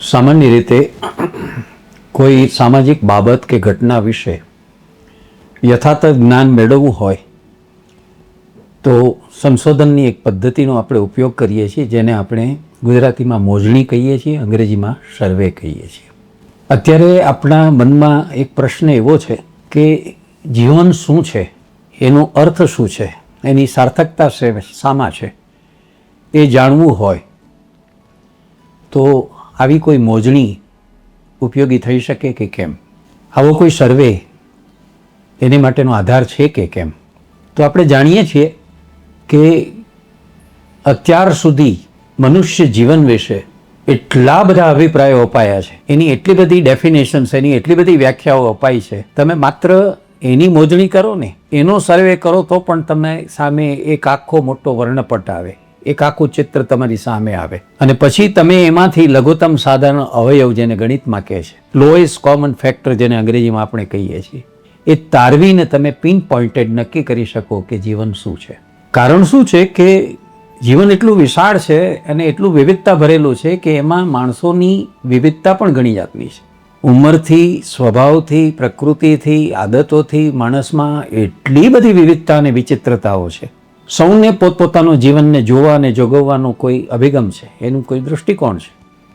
સામાન્ય રીતે કોઈ સામાજિક બાબત કે ઘટના વિશે યથાર્થ જ્ઞાન મેળવવું હોય તો સંશોધનની એક પદ્ધતિનો આપણે ઉપયોગ કરીએ છીએ, જેને આપણે ગુજરાતીમાં મોજણી કહીએ છીએ, અંગ્રેજીમાં સર્વે કહીએ છીએ. અત્યારે આપણા મનમાં એક પ્રશ્ન એવો છે કે જીવન શું છે? એનો અર્થ શું છે? એની સાર્થકતા છે શામાં છે? એ જાણવું હોય તો આવી કોઈ મોજણી ઉપયોગી થઈ શકે કે કેમ? આવો કોઈ સર્વે એની માટેનો આધાર છે કે કેમ? તો આપણે જાણીએ છીએ કે અત્યાર સુધી મનુષ્ય જીવન વિશે એટલા બધા અભિપ્રાયો અપાયા છે. એની એટલી બધી ડેફિનેશન્સ એની એટલી બધી વ્યાખ્યાઓ અપાઈ છે. તમે માત્ર એની મોજણી કરો ને, એનો સર્વે કરો તો પણ તમે સામે એક આખો મોટો વર્ણપટ આવે એક આખું ચિત્ર તમારી સામે આવે. અને પછી તમે એમાંથી લઘુત્તમ સાધારણ અવયવ જેને ગણિતમાં કહે છે લોએસ્ટ કોમન ફેક્ટર જેને અંગ્રેજીમાં આપણે કહીએ છીએ, એ તારવીને તમે પિન પોઇન્ટેડ નક્કી કરી શકો કે જીવન શું છે. કારણ શું છે કે જીવન એટલું વિશાળ છે અને એટલું વિવિધતા ભરેલું છે કે એમાં માણસોની વિવિધતા પણ ઘણી જાતની છે. ઉંમરથી, સ્વભાવથી, પ્રકૃતિથી, આદતોથી માણસમાં એટલી બધી વિવિધતા અને વિચિત્રતાઓ છે સૌને પોતપોતાનું જીવનને જોવા અને જોગવવાનો કોઈ અભિગમ છે? એનું કોઈ દૃષ્ટિકોણ છે?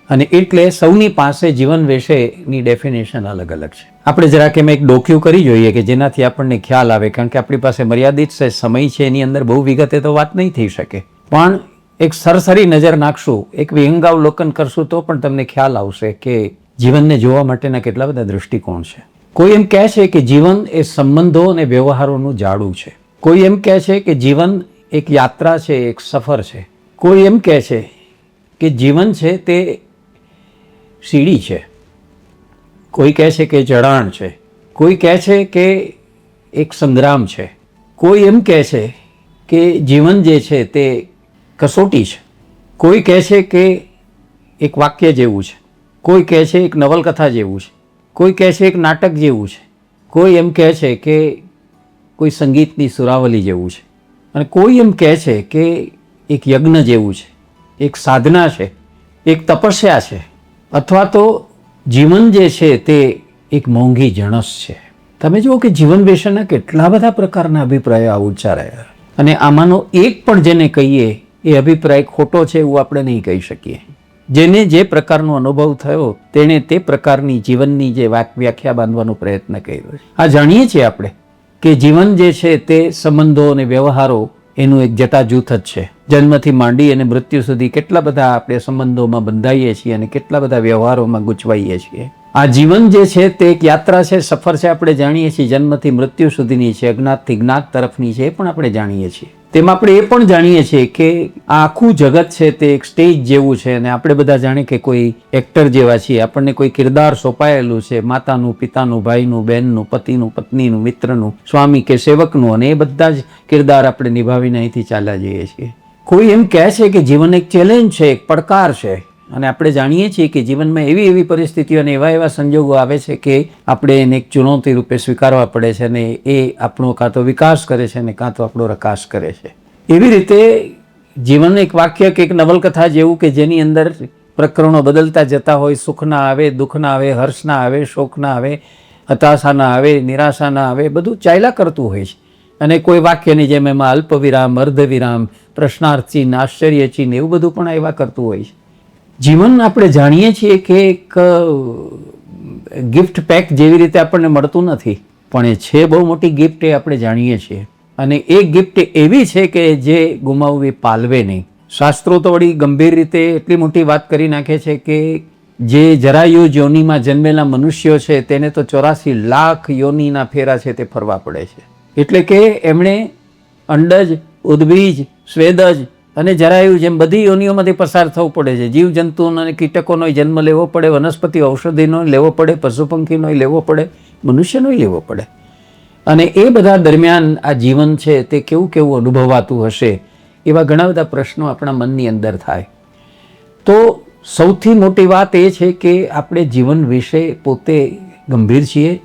અને એટલે સૌની પાસે જીવન વિશેની ડેફિનેશન અલગ અલગ છે. આપણે જરાક એમાં એક ડોક્યુ કરી જોઈએ કે જેનાથી આપણને ખ્યાલ આવે, કારણ કે આપણી પાસે મર્યાદિત છે, સમય છે, એની અંદર બહુ વિગતે તો વાત નહીં થઈ શકે. પણ એક સરસરી નજર નાખશું, એક વિહંગાવલોકન કરશું તો પણ તમને ખ્યાલ આવશે કે જીવનને જોવા માટેના કેટલા બધા દૃષ્ટિકોણ છે. કોઈ એમ કહે છે કે જીવન એ સંબંધો અને વ્યવહારોનું જાડું છે. કોઈ એમ કહે છે કે જીવન એક યાત્રા છે, એક સફર છે. કોઈ એમ કહે છે કે જીવન છે તે સીડી છે. કોઈ કહે છે કે ચઢાણ છે. કોઈ કહે છે કે એક સંગ્રામ છે. કોઈ એમ કહે છે કે જીવન જે છે તે કસોટી છે. કોઈ કહે છે કે એક વાક્ય જેવું છે. કોઈ કહે છે એક નવલકથા જેવું છે. કોઈ કહે છે એક નાટક જેવું છે. કોઈ એમ કહે છે કે કોઈ સંગીતની સુરાવલી જેવું છે. અને કોઈ એમ કહે છે કે એક યજ્ઞ જેવું છે, એક સાધના છે, એક તપસ્યા છે, અથવા તો જીવન જે છે તે એક મોંઘી જણસ છે. તમે જુઓ કે જીવન વિશેના કેટલા બધા પ્રકારના અભિપ્રાયો ઉચ્ચારાયા. અને આમાંનો એક પણ જેને કહીએ, એ અભિપ્રાય ખોટો છે એવું આપણે નહીં કહી શકીએ. જેને જે પ્રકારનો અનુભવ થયો, તેણે તે પ્રકારની જીવનની જે વાક- વ્યાખ્યા બાંધવાનો પ્રયત્ન કર્યો છે. આ જાણીએ છીએ આપણે કે જીવન જે છે તે સંબંધો અને વ્યવહારો એનું એક જટા જૂથ જ છે. જન્મથી માંડી અને મૃત્યુ સુધી કેટલા બધા આપણે સંબંધોમાં બંધાઈએ છીએ અને કેટલા બધા વ્યવહારોમાં ગૂંચવાઈએ છીએ. આ જીવન જે છે તે એક યાત્રા છે, સફર છે, આપણે જાણીએ છીએ. જન્મથી મૃત્યુ સુધીની છે, અજ્ઞાતથી જ્ઞાત તરફની છે, એ પણ આપણે જાણીએ છીએ. તેમાં આપણે એ પણ જાણીએ છીએ કે આખું જગત છે તે એક સ્ટેજ જેવું છે અને આપણે બધા જાણીએ કે કોઈ એક્ટર જેવા છીએ. આપણને કોઈ કિરદાર સોંપાયેલું છે. માતાનું, પિતાનું, ભાઈનું, બહેનનું, પતિનું, પત્નીનું, મિત્રનું, સ્વામી કે સેવકનું અને એ બધા જ કિરદાર આપણે નિભાવીને અહીંથી ચાલ્યા જઈએ છીએ. કોઈ એમ કહે છે કે જીવન એક ચેલેન્જ છે, એક પડકાર છે. અને આપણે જાણીએ છીએ કે જીવનમાં એવી એવી પરિસ્થિતિઓ અને એવા એવા સંજોગો આવે છે કે આપણે એને એક ચુનૌતી રૂપે સ્વીકારવા પડે છે અને એ આપણો કાં તો વિકાસ કરે છે અને કાં તો આપણો રકાશ કરે છે. એવી રીતે જીવન એક વાક્ય કે એક નવલકથા જેવું કે જેની અંદર પ્રકરણો બદલતા જતા હોય સુખના આવે દુઃખના આવે હર્ષના આવે શોકના આવે હતાશાના આવે નિરાશાના આવે, બધું ચાલ્યા કરતું હોય છે. અને કોઈ વાક્યની જેમ એમાં અલ્પવિરામ, અર્ધવિરામ પ્રશ્નાર્થ ચિહ્ન આશ્ચર્ય ચિહ્ન એવું બધું પણ આવ્યા કરતું હોય છે. જીવન આપણે જાણીએ છીએ કે એક ગિફ્ટ પેક જેવી રીતે આપણને મળતું નથી, પણ એ છે બહુ મોટી ગિફ્ટ એ આપણે જાણીએ છીએ. અને એ ગિફ્ટ એવી છે કે જે ગુમાવવી પાલવે નહીં. શાસ્ત્રો તો વળી ગંભીર રીતે એટલી મોટી વાત કરી નાખે છે કે જે જરાયુ યોનીમાં જન્મેલા મનુષ્યો છે, તેને તો ચોરાસી લાખ યોનિના ફેરા છે તે ફરવા પડે છે. એટલે કે એમણે અંડજ ઉદ્બીજ સ્વેદજ અને જરાયુ જેમ બધી યોનિઓમાંથી પસાર થવું પડે છે. જીવ જંતુઓનો અને કીટકોનો જન્મ લેવો પડે વનસ્પતિ ઔષધિનો લેવો પડે પશુ પંખીનો લેવો પડે, મનુષ્યનો લેવો પડે. અને એ બધા દરમિયાન આ જીવન છે, તે કેવું કેવું અનુભવાતું હશે, એવા ઘણા બધા પ્રશ્નો આપણા મનની અંદર થાય. તો સૌથી મોટી વાત એ છે કે આપણે જીવન વિશે પોતે ગંભીર છીએ.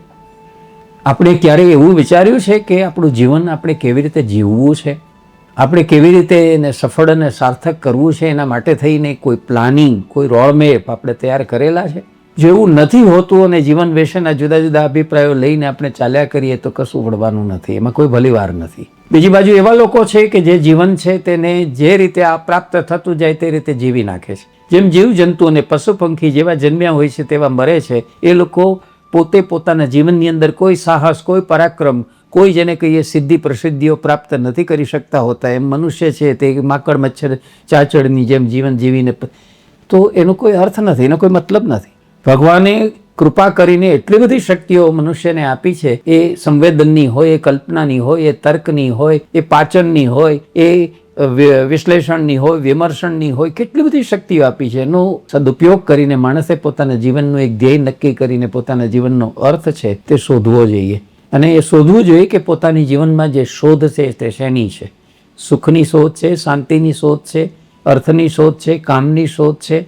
આપણે ક્યારેય એવું વિચાર્યું છે કે આપણું જીવન આપણે કેવી રીતે જીવવું છે? આપણે કેવી રીતે એને સફળ અને સાર્થક કરવું છે એના માટે થઈને કોઈ પ્લાનિંગ, કોઈ રોડમેપ આપણે તૈયાર કરેલા છે? જો એવું નથી હોતું અને જીવન વિશેના જુદા જુદા અભિપ્રાયો લઈને આપણે ચાલ્યા કરીએ તો કશું વળવાનું નથી. એમાં કોઈ ભલીવાર નથી. બીજી બાજુ એવા લોકો છે કે જે જીવન છે તેને જે રીતે આ પ્રાપ્ત થતું જાય તે રીતે જીવી નાખે છે. જેમ જીવ જંતુ અને પશુ પંખી જેવા જન્મ્યા હોય છે તેવા મરે છે, એ લોકો પોતે પોતાના જીવનની અંદર કોઈ સાહસ, કોઈ પરાક્રમ કોઈ જેને કહીએ સિદ્ધિ પ્રસિદ્ધિઓ પ્રાપ્ત નથી કરી શકતા હોતા, એમ મનુષ્ય છે તે માકડ મચ્છર ચાચડની જેમ જીવન જીવીને તો એનો કોઈ અર્થ નથી, એનો કોઈ મતલબ નથી. ભગવાને કૃપા કરીને એટલી બધી શક્તિઓ મનુષ્યને આપી છે, એ સંવેદનની હોય, એ કલ્પનાની હોય, એ તર્કની હોય, એ પાચનની હોય, એ વિશ્લેષણની હોય, વિમર્શનની હોય, કેટલી બધી શક્તિઓ આપી છે. એનો સદુપયોગ કરીને માણસે પોતાના જીવનનું એક ધ્યેય નક્કી કરીને પોતાના જીવનનો અર્થ છે તે શોધવો જોઈએ. અને એ શોધવું જોઈએ કે પોતાની જીવનમાં જે શોધ છે તે શેની છે? સુખની શોધ છે, શાંતિની શોધ છે, અર્થની શોધ છે, કામની શોધ છે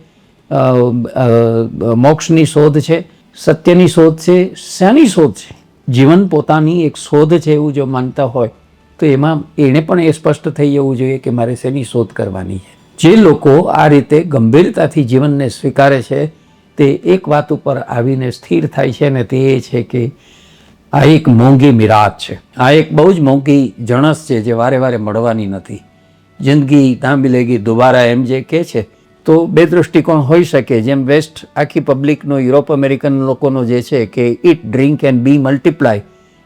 મોક્ષની શોધ છે, સત્યની શોધ છે, શાની શોધ છે? જીવન પોતાની એક શોધ છે એવું જો માનતા હોય, તો એમાં એણે પણ એ સ્પષ્ટ થઈ જવું જોઈએ કે મારે શેની શોધ કરવાની છે. જે લોકો આ રીતે ગંભીરતાથી જીવનને સ્વીકારે છે, તે એક વાત ઉપર આવીને સ્થિર થાય છે ને તે એ છે કે આ એક મોંઘી મિરાત છે. આ એક બહુ જ મોંઘી જણસ છે જે વારે વારે મળવાની નથી. જિંદગી ના લેગી દુબારા એમ જે કહે છે. તો બે દૃષ્ટિકોણ હોઈ શકે. જેમ વેસ્ટ આખી પબ્લિકનો, યુરોપ અમેરિકન લોકોનો જે છે કે eat drink and be multiply.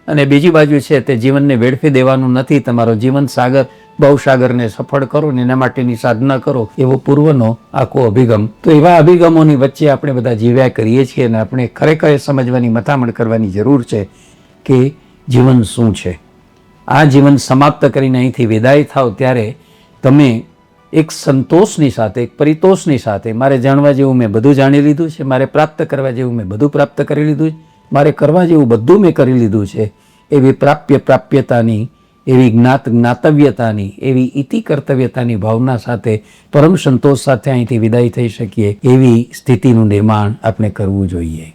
અને બીજી બાજુ છે તે જીવનને વેડફી દેવાનું નથી. તમારો જીવન સાગર, બહુસાગરને સફળ કરો ને એના માટેની સાધના કરો એવો પૂર્વનો આખો અભિગમ. તો એવા અભિગમોની વચ્ચે આપણે બધા જીવ્યા કરીએ છીએ અને આપણે ખરેખર સમજવાની મથામણ કરવાની જરૂર છે. કે જીવન શું છે? આ જીવન સમાપ્ત કરીને અહીંથી વિદાય થાવ ત્યારે તમે એક સંતોષની સાથે, એક પરિતોષની સાથે, મારે જાણવા જેવું મેં બધું જાણી લીધું છે, મારે પ્રાપ્ત કરવા જેવું મેં બધું પ્રાપ્ત કરી લીધું છે, મારે કરવા જેવું બધું મેં કરી લીધું છે, એવી પ્રાપ્ય પ્રાપ્યતાની, એવી જ્ઞાત જ્ઞાતવ્યતાની, એવી ઇતિ કર્તવ્યતાની ભાવના સાથે, પરમ સંતોષ સાથે અહીંથી વિદાય થઈ શકીએ, એવી સ્થિતિનું નિર્માણ આપણે કરવું જોઈએ.